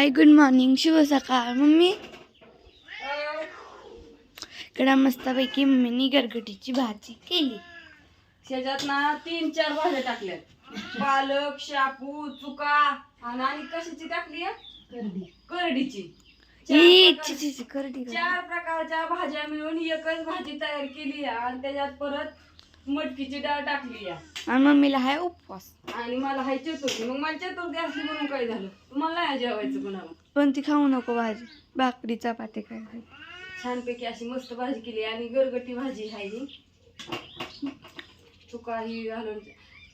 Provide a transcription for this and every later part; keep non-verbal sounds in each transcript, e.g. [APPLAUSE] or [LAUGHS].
Hi good morning शुभ सकाळ mummy इकडं मस्तपैकी मम्मीनी गरगटीची भाजी केली. त्याच्यात ना तीन चार भाज्या टाकल्या पालक शापू चुका आणि आणि कशाची टाकली? करडीची. चार ई, छी, छी, छी, करडी करडी. चार प्रकारच्या भाज्या मिळून एकच भाजी तयार केली आणि त्याच्यात परत मटकीची डाळ टाकली आहे आणि मम्मीला हाय उपवास. आणि मला हाय चतुर्थी. मग मला चतुर्थी असली म्हणून काय झालं? तुम्हाला नाही जेवायचं कोणाला पण ती खाऊ नको भाजी. भाकरी चपाती काय. छानपैकी अशी मस्त भाजी केली आणि गरगटी भाजी आहे चुका ही घालून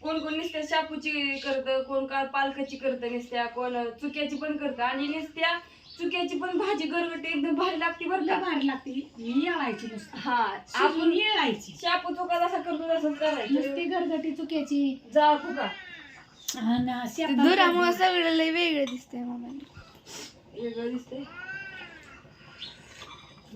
कोण कोण नुसत्या शापूची करतं कोण का पालकाची करतं नुसत्या कोण चुक्याची पण करतं. आणि नुसत्या चुक्याची पण भाजी गरगटी एकदम भारी लागते बरं का. भारी लागते. येळायची नुसती. हा आपण आपण येळायची. शापू चुका जसा करतो तसंच नुसती करायचं गरगटी चुक्याची. जा चुका आणि शेतात दुरामुळे सगळं लय वेगळं दिसतंय मोबाईल वेगळं दिसतंय.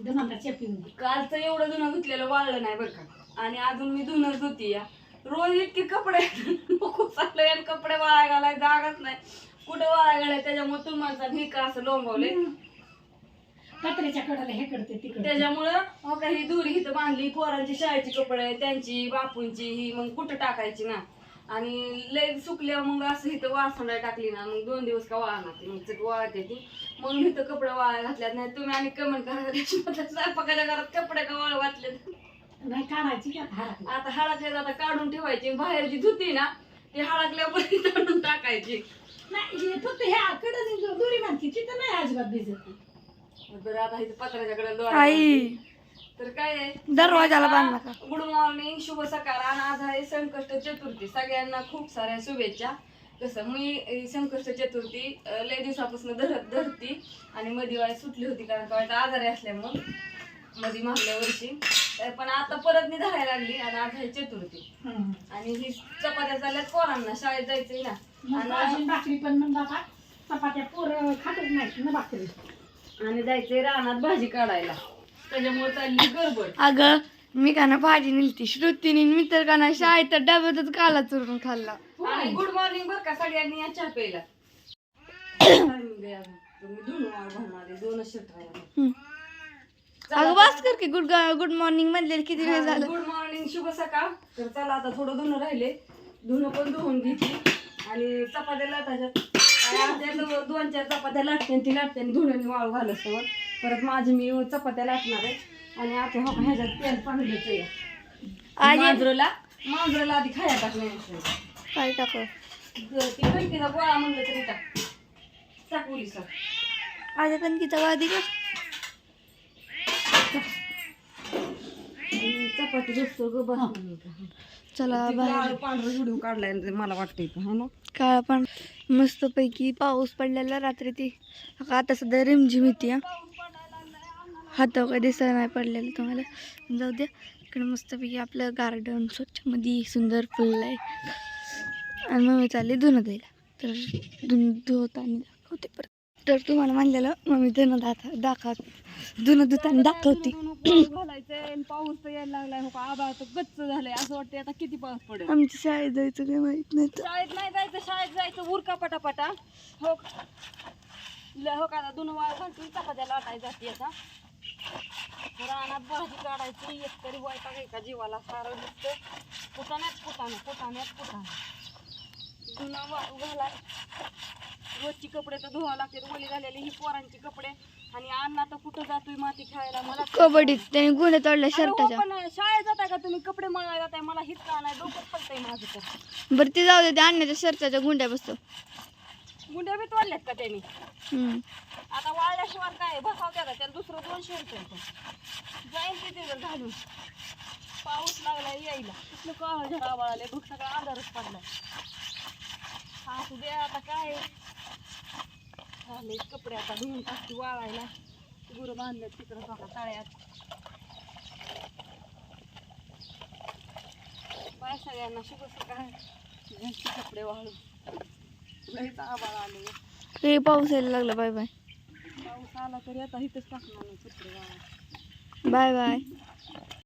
धुमाला चेपी कालचं एवढं धुणं धुतलेलं वाळलं नाही बरं का. आणि अजून मी धुणं धुती या रोज इतके कपडे [LAUGHS] नको चाललंय आणि कपडे वाळाय घालाय जागाच नाही. कुठं वाळाय घालाय त्याच्यामुळे तुम्हाला हे का असं लोंबवले कचऱ्याच्या कडाला हे करते तिकडे त्याच्यामुळं हो का ही दुरी इथं बांधली पोरांची शाळेची कपडे त्यांची बापूंची ही मग कुठं टाकायची ना? आणि लय सुकल्या मग असं इथं वासंडा टाकली ना मग दोन दिवस का वाळणार ती मग चट वाळते ती मग मी इथं कपडे वाळाय घातल्यात नाही तुम्ही आणि कमेंट करा रेशमाच्या स्वयंपाकाच्या घरात कपडे का वाळ घातलेत? नाही काढायची का हारात आता हळकले आता काढून ठेवायची. बाहेर जी धुती ना ती हळकल्यावर काढून टाकायची. नाही हे फक्त ह्या कडे दोरी बांधली तिथं नाही अजिबात भिजत बरं आता इथं पत्राच्याकडे आई. तर काय आहे? दरवाजाला बांध नका गुड मॉर्निंग शुभ सकाळ. आणि आज आहे संकष्ट चतुर्थी. सगळ्यांना खूप साऱ्या शुभेच्छा. कसं मी अं, संकष्ट चतुर्थी अं, लय दिवसापासून धरत धरती आणि मध्ये वाय सुटली होती कारण का वाईट आजारी असल्यामुळं मध्ये मागल्या वर्षी. तर पण आता परत मी धरायला लागली आणि आज आहे चतुर्थी. आणि ही चपात्या चालल्यात पोरांना. शाळेत जायचंय ना. आणि भाकरी पण मग बाबा चपात्या पोरं खातच नाही ना भाकरी. आणि जायचंय रानात भाजी काढायला. त्याच्यामुळे चालली गडबड. अगं मी का ना भाजी नेलती श्रुतीने मी तर का ना शाळेत डब्यातच काला चुरून खाल्ला. आणि गुड मॉर्निंग बर का सगळ्यांनी या चहा प्यायला. दोनच शर्ट. अगं बस कर की गुड गुड मॉर्निंग म्हणले किती वेळ झालं. गुड मॉर्निंग शुभ सकाळ. तर चला आता थोडं धुणं राहिले धुणं पण धुवून घेतली. आणि चपात्या जवळ दोन चार चपात्या लाटते आणि ती लाटते आणि धुण्याने वाळू घालत परत माझी मी चपात्या लाटणार आहे. आणि आता हो ह्याच्यात तेल आज मांजरला मांजरला आधी खाया टाकण्याविषयी काय टाक? ती कणकीचा गोळा म्हणलं तरी टाक. टाक उलीसा आज कणकीचा वादी का? चपाती बसतो ग चला बाहेर पांढरा व्हिडिओ काढलाय मला वाटतं इथं है ना? काळा पण मस्तपैकी पाऊस पडलेला रात्री ती. आता सध्या रिमझिम येते हातावर काही दिसायला नाही पडलेलं तुम्हाला. जाऊ द्या. इकडे मस्तपैकी आपलं गार्डन स्वच्छमध्ये सुंदर फुललं आहे. आणि मम्मी चालली धुणं द्यायला तर धुन धुताना दाखवते परत. तर तुम्हाला म्हणलेलं मम्मी धुणं दाखव दाखव. धुणं धुताना दाखवते. घालायचंय आणि पाऊस तर यायला लागलाय. हो का? आबाळ तर गच्च झालंय. असं वाटतंय आता किती पाऊस पडेल? आमच्या शाळेत जायचं काही माहीत नाही तर. शाळेत नाही जायचं शाळेत जायचं. उरका पटापटा. हो ल- हो का? दोन वाळ घालतो. चपात्या लाटाय जाते आता. रानात भाजी काढायची. एक तरी वायटा काय का जीवाला? सारं दिसतं कुटाण्यात कुटाणं कुटाण्यात कुटाणं जुना वाळू घालाय रोजची कपडे तर धुवा लागतात. ओली झालेली ही पोरांची कपडे. आणि अण्णा तर कुठं जातोय माती खेळायला मला कबड्डीत त्याने गुन्हे तोडल्या अरे हो, शर्टाच्या. पण शाळेत जाताय का तुम्ही? कपडे मळायला जाताय. मला हित का नाही. डोकं पडतंय माझं तर. बरं ते जाऊ दे. ते आणण्याच्या शर्टाच्या गुंड्या बसतो. गुंड्या बी तोडल्यात का त्यांनी? हम्म. आता वाळल्याशिवाय काय? बसावत्या का त्याला दुसरं दोन शर्ट जाईन ते तिथं घालून. पाऊस लागलाय यायला. कुठलं काळ झरा वाळाले बघ सगळा अंधारच पडलाय. असू दे आता काय झाले कपडे आता धुवून टाकते वाळायला. गुरं बांधलेत तिकडं बघा तळ्यात. बाय सगळ्यांना शुभ सकाळ. घरचे कपडे वाळू. लईच आबाळ आले हे पाऊस यायला लागला बाय बाय. पाऊस आला तरी आता इथंच टाकणार नाही कपडे वाळायला. Bye bye.